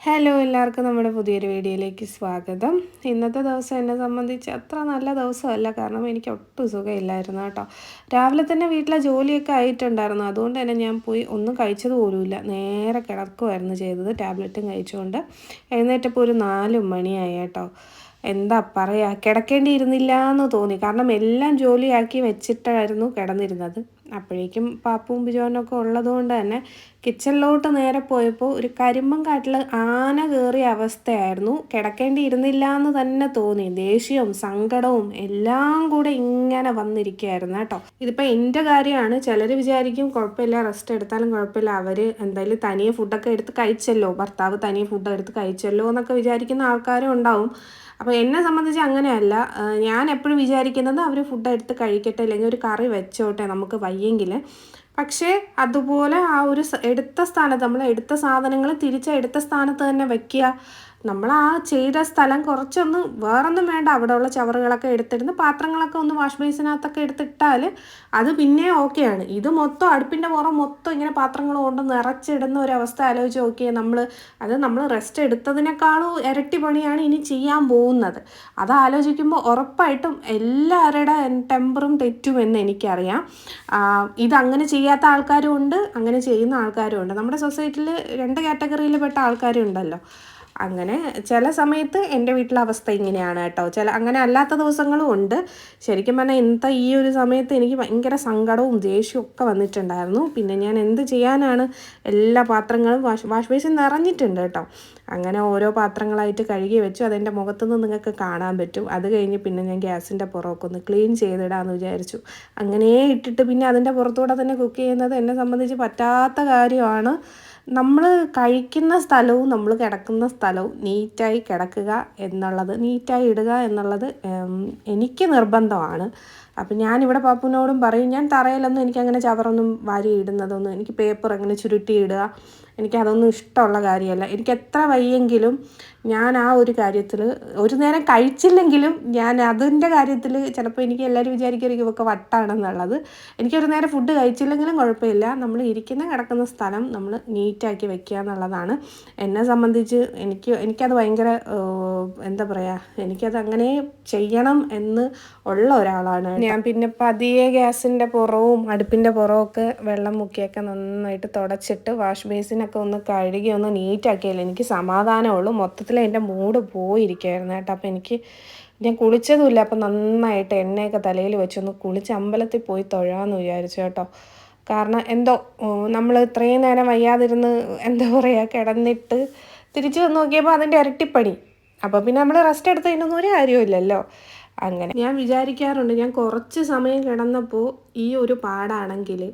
Hello എല്ലാവർക്കും നമ്മുടെ പുതിയൊരു വീഡിയോയിലേക്ക് സ്വാഗതം. ഇന്നത്തെ ദിവസം എന്നെ സംബന്ധിച്ച് അത്ര നല്ല ദിവസമല്ല. കാരണം എനിക്ക് ഒട്ടും സുഖമില്ലായിരുന്നു കേട്ടോ. രാവിലെ തന്നെ വീട്ടിലെ ജോലിയൊക്കെ ആയിട്ടുണ്ടായിരുന്നു. അതുകൊണ്ട് തന്നെ ഞാൻ പോയി ഒന്നും കഴിച്ചത് പോലുമില്ല. നേരെ കിടക്കുമായിരുന്നു ചെയ്തത് ടാബ്ലറ്റും കഴിച്ചുകൊണ്ട്. എഴുന്നേറ്റപ്പോൾ ഒരു നാല് മണിയായി കേട്ടോ. എന്താ പറയുക കിടക്കേണ്ടിയിരുന്നില്ല എന്ന് തോന്നി. കാരണം എല്ലാം ജോലിയാക്കി വെച്ചിട്ടായിരുന്നു കിടന്നിരുന്നത്. അപ്പോഴേക്കും പാപ്പും ബിജോനൊക്കെ ഉള്ളതുകൊണ്ട് തന്നെ കിച്ചണിലോട്ട് നേരെ പോയപ്പോൾ ഒരു കരിമ്പം കാട്ടിൽ ആന കയറിയ അവസ്ഥയായിരുന്നു. കിടക്കേണ്ടിയിരുന്നില്ല എന്ന് തന്നെ തോന്നി. ദേഷ്യവും സങ്കടവും എല്ലാം കൂടെ ഇങ്ങനെ വന്നിരിക്കുകയായിരുന്നു കേട്ടോ. ഇതിപ്പോൾ എന്റെ കാര്യമാണ്. ചിലർ വിചാരിക്കും കുഴപ്പമില്ല റെസ്റ്റ് എടുത്താലും കുഴപ്പമില്ല. അവർ എന്തായാലും തനിയെ ഫുഡൊക്കെ എടുത്ത് കഴിച്ചല്ലോ. ഭർത്താവ് തനിയെ ഫുഡ് എടുത്ത് കഴിച്ചല്ലോ എന്നൊക്കെ വിചാരിക്കുന്ന ആൾക്കാരും ഉണ്ടാവും. അപ്പോൾ എന്നെ സംബന്ധിച്ച് അങ്ങനെയല്ല. ഞാൻ എപ്പോഴും വിചാരിക്കുന്നത് അവർ ഫുഡ് എടുത്ത് കഴിക്കട്ടെ അല്ലെങ്കിൽ ഒരു കറി വെച്ചോട്ടെ നമുക്ക് വയ്യെങ്കിൽ പക്ഷേ അതുപോലെ ആ ഒരു എടുത്ത സ്ഥാനത്ത് നമ്മൾ എടുത്ത സാധനങ്ങൾ തിരിച്ച് എടുത്ത സ്ഥാനത്ത് തന്നെ വയ്ക്കുക നമ്മൾ ആ ചെയ്ത സ്ഥലം കുറച്ചൊന്ന് വേറൊന്നും വേണ്ട. അവിടെയുള്ള ചവറുകളൊക്കെ എടുത്തിരുന്ന് പാത്രങ്ങളൊക്കെ ഒന്ന് വാഷ് ബേസിനകത്തൊക്കെ എടുത്തിട്ടാൽ അത് പിന്നെ ഓക്കെയാണ് ഇത് മൊത്തം അടുപ്പിന്റെ പുറം മൊത്തം ഇങ്ങനെ പാത്രങ്ങൾ കൊണ്ട് നിറച്ചിടുന്ന ഒരു അവസ്ഥ ആലോചിച്ച് നോക്കിയാൽ നമ്മൾ അത് നമ്മൾ റെസ്റ്റ് എടുത്തതിനേക്കാളും ഇരട്ടി പണിയാണ് ഇനി ചെയ്യാൻ പോകുന്നത്. അത് ആലോചിക്കുമ്പോൾ ഉറപ്പായിട്ടും എല്ലാവരുടെ ടെമ്പറും തെറ്റും എന്ന് എനിക്കറിയാം. ഇതങ്ങനെ ചെയ്യാത്ത ആൾക്കാരും ഉണ്ട് അങ്ങനെ ചെയ്യുന്ന ആൾക്കാരും ഉണ്ട്. നമ്മുടെ സൊസൈറ്റിയിൽ രണ്ട് കാറ്റഗറിയിൽ പെട്ട ആൾക്കാരും ഉണ്ടല്ലോ അങ്ങനെ ചില സമയത്ത് എന്റെ വീട്ടിലെ അവസ്ഥ ഇങ്ങനെയാണ് കേട്ടോ. ചില അങ്ങനെ അല്ലാത്ത ദിവസങ്ങളും ഉണ്ട്. ശരിക്കും പറഞ്ഞാൽ ഇന്നത്തെ ഈ ഒരു സമയത്ത് എനിക്ക് ഭയങ്കര സങ്കടവും ദേഷ്യവും ഒക്കെ വന്നിട്ടുണ്ടായിരുന്നു. പിന്നെ ഞാൻ എന്ത് ചെയ്യാനാണ്? എല്ലാ പാത്രങ്ങളും വാഷ് വാഷ് ബേസിൻ നിറഞ്ഞിട്ടുണ്ട് കേട്ടോ. അങ്ങനെ ഓരോ പാത്രങ്ങളായിട്ട് കഴുകി വെച്ചു. അതെന്റെ മുഖത്തുനിന്ന് നിങ്ങൾക്ക് കാണാൻ പറ്റും. അത് കഴിഞ്ഞ് പിന്നെ ഞാൻ ഗ്യാസിന്റെ പുറമൊക്കെ ഒന്ന് ക്ലീൻ ചെയ്തിടാമെന്ന് വിചാരിച്ചു. അങ്ങനെ ഇട്ടിട്ട് പിന്നെ അതിന്റെ പുറത്തൂടെ തന്നെ കുക്ക് ചെയ്യുന്നത് എന്നെ സംബന്ധിച്ച് പറ്റാത്ത കാര്യമാണ്. നമ്മൾ കഴിക്കുന്ന സ്ഥലവും നമ്മൾ കിടക്കുന്ന സ്ഥലവും നീറ്റായി കിടക്കുക എന്നുള്ളത് നീറ്റായി ഇടുക എന്നുള്ളത് എനിക്ക് നിർബന്ധമാണ്. അപ്പം ഞാനിവിടെ പാപ്പുവിനോടും പറയും ഞാൻ തറയിലൊന്നും എനിക്കങ്ങനെ ചവറൊന്നും വാരി ഇടുന്നതൊന്നും എനിക്ക് പേപ്പർ അങ്ങനെ ചുരുട്ടി ഇടുക എനിക്കതൊന്നും ഇഷ്ടമുള്ള കാര്യമല്ല. എനിക്ക് എത്ര വയ്യെങ്കിലും ഞാൻ ആ ഒരു കാര്യത്തിൽ ഒരു നേരം കഴിച്ചില്ലെങ്കിലും ഞാൻ അതിന്റെ കാര്യത്തിൽ ചിലപ്പോൾ എനിക്ക് എല്ലാവരും വിചാരിക്കും ഇവൊക്കെ വട്ടാണെന്നുള്ളത്. എനിക്കൊരു നേരം ഫുഡ് കഴിച്ചില്ലെങ്കിലും കുഴപ്പമില്ല. നമ്മൾ ഇരിക്കുന്ന കിടക്കുന്ന സ്ഥലം നമ്മൾ നീറ്റാക്കി വെക്കുക എന്നുള്ളതാണ്. എന്നെ സംബന്ധിച്ച് എനിക്ക് എനിക്കത് ഭയങ്കര എന്താ പറയുക എനിക്കത് അങ്ങനെ ചെയ്യണം എന്ന് ഉള്ള ഒരാളാണ് ഞാൻ പിന്നെ പതിയെ ഗ്യാസിന്റെ പുറവും അടുപ്പിന്റെ പുറവും ഒക്കെ വെള്ളം മുക്കിയൊക്കെ നന്നായിട്ട് തുടച്ചിട്ട് വാഷ് ബേസിനൊക്കെ ഒന്ന് കഴുകി ഒന്ന് നീറ്റാക്കിയാലും എനിക്ക് സമാധാനമുള്ളൂ. മൊത്തത്തിൽ എന്റെ മൂഡ് പോയിരിക്കുമായിരുന്നു കേട്ടോ. അപ്പോൾ എനിക്ക് ഞാൻ കുളിച്ചതുമില്ല. അപ്പം നന്നായിട്ട് എണ്ണയൊക്കെ തലയിൽ വെച്ചൊന്ന് കുളിച്ച് അമ്പലത്തിൽ പോയി തൊഴാമെന്ന് വിചാരിച്ചു കേട്ടോ. കാരണം എന്തോ നമ്മൾ ഇത്രയും നേരം വയ്യാതിരുന്ന് എന്താ പറയുക കിടന്നിട്ട് തിരിച്ചു വന്ന് നോക്കിയപ്പോൾ അതിന്റെ ഇരട്ടിപ്പണി അപ്പോൾ പിന്നെ നമ്മൾ റെസ്റ്റ് എടുത്ത് കഴിഞ്ഞൊന്നും ഒരു കാര്യമില്ലല്ലോ അങ്ങനെ ഞാൻ വിചാരിക്കാറുണ്ട് ഞാൻ കുറച്ച് സമയം കിടന്നപ്പോൾ ഈ ഒരു പാടാണെങ്കിൽ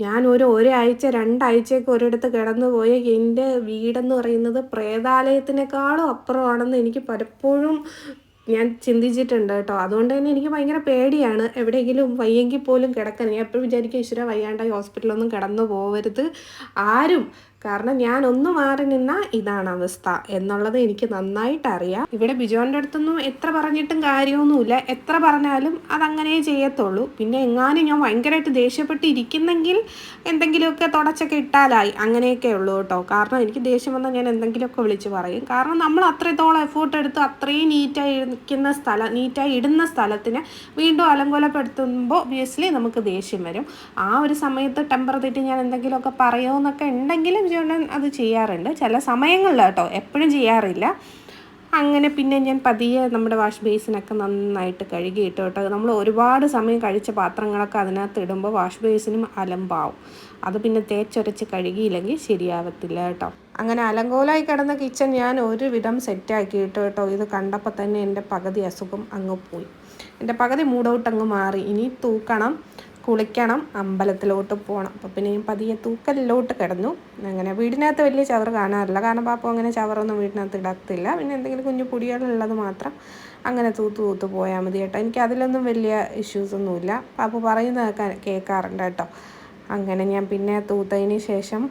ഞാൻ ഒരു ഒരാഴ്ച രണ്ടാഴ്ചയൊക്കെ ഒരിടത്ത് കിടന്നു പോയ. എന്റെ വീടെന്ന് പറയുന്നത് പ്രേതാലയത്തിനേക്കാളും അപ്പുറമാണെന്ന് എനിക്ക് പലപ്പോഴും ഞാൻ ചിന്തിച്ചിട്ടുണ്ട് കേട്ടോ. അതുകൊണ്ട് തന്നെ എനിക്ക് ഭയങ്കര പേടിയാണ് എവിടെയെങ്കിലും വയ്യെങ്കിൽ പോലും കിടക്കാൻ. ഞാൻ എപ്പോഴും വിചാരിക്കും ഈശ്വര വയ്യാണ്ടായി ഹോസ്പിറ്റലൊന്നും കിടന്നു പോകരുത് ആരും കാരണം ഞാൻ ഒന്ന് മാറി നിന്ന ഇതാണ് അവസ്ഥ എന്നുള്ളത് എനിക്ക് നന്നായിട്ട് അറിയാം ഇവിടെ ബിജോന്റെ അടുത്തൊന്നും എത്ര പറഞ്ഞിട്ടും കാര്യമൊന്നുമില്ല. എത്ര പറഞ്ഞാലും അതങ്ങനെ ചെയ്യത്തുള്ളൂ. പിന്നെ എങ്ങാനും ഞാൻ ഭയങ്കരമായിട്ട് ദേഷ്യപ്പെട്ടിരിക്കുന്നെങ്കിൽ എന്തെങ്കിലുമൊക്കെ തുടച്ചൊക്കെ ഇട്ടാലായി. അങ്ങനെയൊക്കെ ഉള്ളൂ കേട്ടോ. കാരണം എനിക്ക് ദേഷ്യം വന്നാൽ ഞാൻ എന്തെങ്കിലുമൊക്കെ വിളിച്ച് പറയും. കാരണം നമ്മൾ അത്രത്തോളം എഫേർട്ട് എടുത്ത് അത്രയും നീറ്റായി ഇരിക്കുന്ന സ്ഥലം നീറ്റായി ഇടുന്ന സ്ഥലത്തിന് വീണ്ടും അലങ്കോലപ്പെടുത്തുമ്പോൾ ഒബിയസ്ലി നമുക്ക് ദേഷ്യം വരും. ആ ഒരു സമയത്ത് ടെമ്പർ തെറ്റി ഞാൻ എന്തെങ്കിലുമൊക്കെ പറയുമോ എന്നൊക്കെ ഉണ്ടെങ്കിലും വിജയോണ്ണൻ അത് ചെയ്യാറുണ്ട് ചില സമയങ്ങളിൽ കേട്ടോ എപ്പോഴും ചെയ്യാറില്ല. അങ്ങനെ പിന്നെ ഞാൻ പതിയെ നമ്മുടെ വാഷ് ബേസിനൊക്കെ നന്നായിട്ട് കഴുകിയിട്ട് കേട്ടോ നമ്മൾ ഒരുപാട് സമയം കഴിച്ച പാത്രങ്ങളൊക്കെ അതിനകത്ത് ഇടുമ്പോൾ വാഷ് ബേസിനും അലമ്പാവും. അത് പിന്നെ തേച്ചൊരച്ച് കഴുകിയില്ലെങ്കിൽ ശരിയാവത്തില്ല കേട്ടോ. അങ്ങനെ അലങ്കോലായി കിടന്ന കിച്ചൺ ഞാൻ ഒരുവിധം സെറ്റാക്കിയിട്ട് കേട്ടോ ഇത് കണ്ടപ്പോൾ തന്നെ എന്റെ പകുതി അസുഖം അങ്ങ് പോയി. എന്റെ പകുതി മൂഡൗട്ട് അങ്ങ് മാറി. ഇനി തൂക്കണം. കുളിക്കണം അമ്പലത്തിലോട്ട് പോകണം അപ്പോൾ പിന്നെ പതിയെ തൂക്കലിലോട്ട് കിടന്നു. അങ്ങനെ വീടിനകത്ത് വലിയ ചവർ കാണാറില്ല. കാരണം പാപ്പം അങ്ങനെ ചവറൊന്നും വീടിനകത്ത് ഇടത്തില്ല. പിന്നെ എന്തെങ്കിലും കുഞ്ഞു പൊടികളുള്ളത് മാത്രം അങ്ങനെ തൂത്ത് തൂത്ത് പോയാൽ മതി കേട്ടോ. എനിക്ക് അതിലൊന്നും വലിയ ഇഷ്യൂസൊന്നുമില്ല പാപ്പു പറയുന്നതൊക്കെ കേൾക്കാറുണ്ട് കേട്ടോ. അങ്ങനെ ഞാൻ പിന്നെ തൂത്തതിന് ശേഷം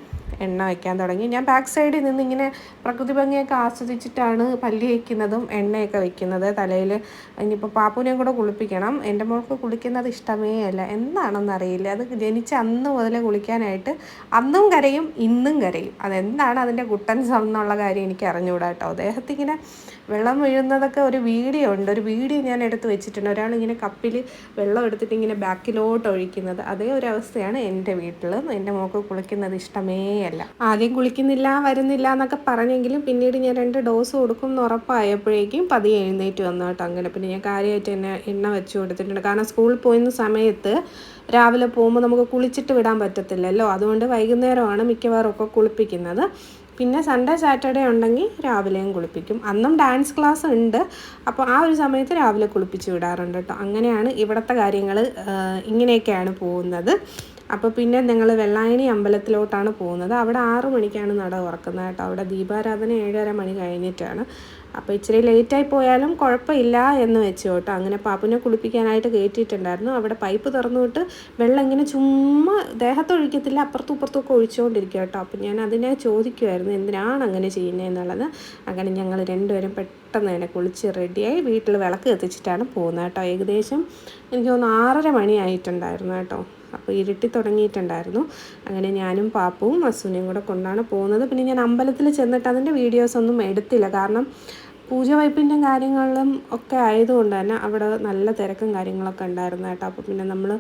എണ്ണ വയ്ക്കാൻ തുടങ്ങി. ഞാൻ ബാക്ക് സൈഡിൽ നിന്ന് ഇങ്ങനെ പ്രകൃതി ഭംഗിയൊക്കെ ആസ്വദിച്ചിട്ടാണ് പല്ലി വയ്ക്കുന്നതും എണ്ണയൊക്കെ വയ്ക്കുന്നത്. തലയിൽ ഇനിയിപ്പോൾ പാപ്പുവിനെയും കൂടെ കുളിപ്പിക്കണം. എന്റെ മോൾക്ക് കുളിക്കുന്നത് ഇഷ്ടമേ അല്ല. എന്താണെന്നറിയില്ല അത് ജനിച്ച അന്ന് മുതലേ കുളിക്കാനായിട്ട് അന്നും കരയും ഇന്നും കരയും. അതെന്താണ് അതിന്റെ കുട്ടൻസ് എന്നുള്ള കാര്യം എനിക്ക് അറിഞ്ഞുകൂടാ കേട്ടോ. അദ്ദേഹത്തിങ്ങനെ വെള്ളം വീഴുന്നതൊക്കെ ഒരു വീഡിയോ ഉണ്ട്. ഒരു വീഡിയോ ഞാൻ എടുത്ത് വെച്ചിട്ടുണ്ട്. ഒരാളിങ്ങനെ കപ്പിൽ വെള്ളം എടുത്തിട്ട് ഇങ്ങനെ ബാക്കിലോട്ട് ഒഴിക്കുന്നത്. അതേ ഒരു അവസ്ഥയാണ് എന്റെ വീട്ടിലും എന്റെ മോക്ക് കുളിക്കുന്നത് ഇഷ്ടമേ അല്ല. ആദ്യം കുളിക്കുന്നില്ല വരുന്നില്ല എന്നൊക്കെ പറഞ്ഞെങ്കിലും പിന്നീട് ഞാൻ രണ്ട് ഡോസ് കൊടുക്കും എന്ന് ഉറപ്പായപ്പോഴേക്കും പതിയെ എഴുന്നേറ്റ് വന്നു കേട്ടോ അങ്ങനെ. പിന്നെ ഞാൻ കാര്യമായിട്ട് എന്നെ എണ്ണ വെച്ച് കൊടുത്തിട്ടുണ്ട്. കാരണം സ്കൂളിൽ പോയിരുന്ന സമയത്ത് രാവിലെ പോകുമ്പോൾ നമുക്ക് കുളിച്ചിട്ട് വിടാൻ പറ്റത്തില്ലല്ലോ. അതുകൊണ്ട് വൈകുന്നേരമാണ് മിക്കവാറും ഒക്കെ കുളിപ്പിക്കുന്നത്. പിന്നെ സൺഡേ സാറ്റർഡേ ഉണ്ടെങ്കിൽ രാവിലെയും കുളിപ്പിക്കും. അന്നും ഡാൻസ് ക്ലാസ് ഉണ്ട്. അപ്പോൾ ആ ഒരു സമയത്ത് രാവിലെ കുളിപ്പിച്ച് വിടാറുണ്ട് കേട്ടോ അങ്ങനെയാണ് ഇവിടുത്തെ കാര്യങ്ങൾ ഇങ്ങനെയൊക്കെയാണ് പോകുന്നത്. അപ്പോൾ പിന്നെ ഞങ്ങൾ വെള്ളായണി അമ്പലത്തിലോട്ടാണ് പോകുന്നത്. അവിടെ ആറു മണിക്കാണ് നട തുറക്കുന്നത് കേട്ടോ. അവിടെ ദീപാരാധന ഏഴര മണി കഴിഞ്ഞിട്ടാണ്. അപ്പോൾ ഇച്ചിരി ലേറ്റായി പോയാലും കുഴപ്പമില്ല എന്ന് വെച്ചു കേട്ടോ. അങ്ങനെ പാപ്പുനെ കുളിപ്പിക്കാനായിട്ട് കയറ്റിയിട്ടുണ്ടായിരുന്നു. അവിടെ പൈപ്പ് തുറന്നുവിട്ട് വെള്ളം ഇങ്ങനെ ചുമ്മാ ദേഹത്തൊഴിക്കത്തില്ല അപ്പുറത്തും ഇപ്പുറത്തൊക്കെ ഒഴിച്ചുകൊണ്ടിരിക്കുക കേട്ടോ. അപ്പോൾ ഞാൻ അതിനെ ചോദിക്കുമായിരുന്നു എന്തിനാണ് അങ്ങനെ ചെയ്യുന്നത് എന്നുള്ളത്. അങ്ങനെ ഞങ്ങൾ രണ്ടുപേരും പെട്ടെന്ന് തന്നെ കുളിച്ച് റെഡിയായി വീട്ടിൽ വിളക്ക് കത്തിച്ചിട്ടാണ് പോകുന്നത് കേട്ടോ. ഏകദേശം എനിക്ക് തോന്നുന്നു ആറര മണിയായിട്ടുണ്ടായിരുന്നു കേട്ടോ. അപ്പോൾ ഇരുട്ടി തുടങ്ങിയിട്ടുണ്ടായിരുന്നു. അങ്ങനെ ഞാനും പാപ്പവും അസുനയും കൂടെ കൊണ്ടാണ് പോകുന്നത്. പിന്നെ ഞാൻ അമ്പലത്തിൽ ചെന്നിട്ട് അതിന്റെ വീഡിയോസൊന്നും എടുത്തില്ല. കാരണം പൂജ വയ്പ്പിന്റെ കാര്യങ്ങളിലും ഒക്കെ ആയതുകൊണ്ട് തന്നെ അവിടെ നല്ല തിരക്കും കാര്യങ്ങളൊക്കെ ഉണ്ടായിരുന്നു കേട്ടോ. അപ്പോൾ പിന്നെ നമ്മൾ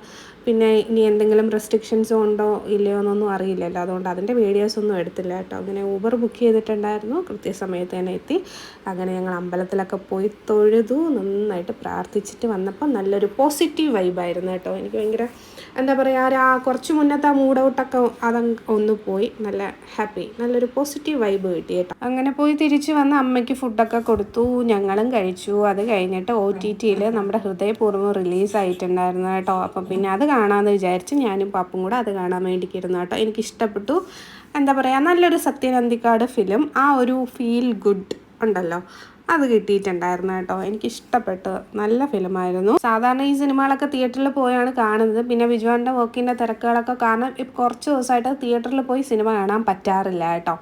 പിന്നെ ഇനി എന്തെങ്കിലും റെസ്ട്രിക്ഷൻസോ ഉണ്ടോ ഇല്ലയോ എന്നൊന്നും അറിയില്ലല്ലോ. അതുകൊണ്ട് അതിന്റെ വീഡിയോസൊന്നും എടുത്തില്ല കേട്ടോ. അങ്ങനെ ഊബർ ബുക്ക് ചെയ്തിട്ടുണ്ടായിരുന്നു. കൃത്യസമയത്ത് തന്നെ എത്തി. അങ്ങനെ ഞങ്ങൾ അമ്പലത്തിലൊക്കെ പോയി തൊഴുതു. നന്നായിട്ട് പ്രാർത്ഥിച്ചിട്ട് വന്നപ്പോൾ നല്ലൊരു പോസിറ്റീവ് വൈബായിരുന്നു കേട്ടോ. എനിക്ക് ഭയങ്കര എന്താ പറയുക ആ കുറച്ച് മുന്നത്തെ ആ മൂഡ് ഔട്ടൊക്കെ അത് ഒന്ന് പോയി. നല്ല ഹാപ്പി നല്ലൊരു പോസിറ്റീവ് വൈബ് കിട്ടി കേട്ടോ. അങ്ങനെ പോയി തിരിച്ച് വന്ന് അമ്മയ്ക്ക് ഫുഡൊക്കെ കൊടുത്തു. ഞങ്ങളും കഴിച്ചു. അത് കഴിഞ്ഞിട്ട് ഒ ടി ടിയിൽ നമ്മുടെ ഹൃദയപൂർവം റിലീസായിട്ടുണ്ടായിരുന്നു കേട്ടോ. അപ്പം പിന്നെ അത് കാണാമെന്ന് വിചാരിച്ച് ഞാനും പാപ്പും കൂടെ അത് കാണാൻ വേണ്ടിക്കിരുന്നു കേട്ടോ. എനിക്ക് ഇഷ്ടപ്പെട്ടു എന്താ പറയുക നല്ലൊരു സത്യനന്ദിക്കാട് ഫിലിം ആ ഒരു ഫീൽ ഗുഡ് ഉണ്ടല്ലോ. അത് കിട്ടിയിട്ടുണ്ടായിരുന്നു കേട്ടോ. എനിക്ക് ഇഷ്ടപ്പെട്ടു നല്ല ഫിലിമായിരുന്നു സാധാരണ ഈ സിനിമകളൊക്കെ തിയേറ്ററിൽ പോയാണ് കാണുന്നത്. പിന്നെ വിജുവാന്റെ വർക്കിന്റെ തിരക്കുകളൊക്കെ കാരണം ഇപ്പം കുറച്ച് ദിവസമായിട്ട് തിയേറ്ററിൽ പോയി സിനിമ കാണാൻ പറ്റാറില്ല കേട്ടോ.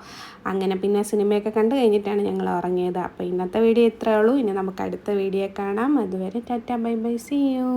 അങ്ങനെ പിന്നെ സിനിമയൊക്കെ കണ്ടു കഴിഞ്ഞിട്ടാണ് ഞങ്ങൾ ഉറങ്ങിയത്. അപ്പോൾ ഇന്നത്തെ വീഡിയോ ഇത്രയേ ഉള്ളൂ. ഇനി നമുക്ക് അടുത്ത വീഡിയോ കാണാം. അതുവരെ tata bye bye see you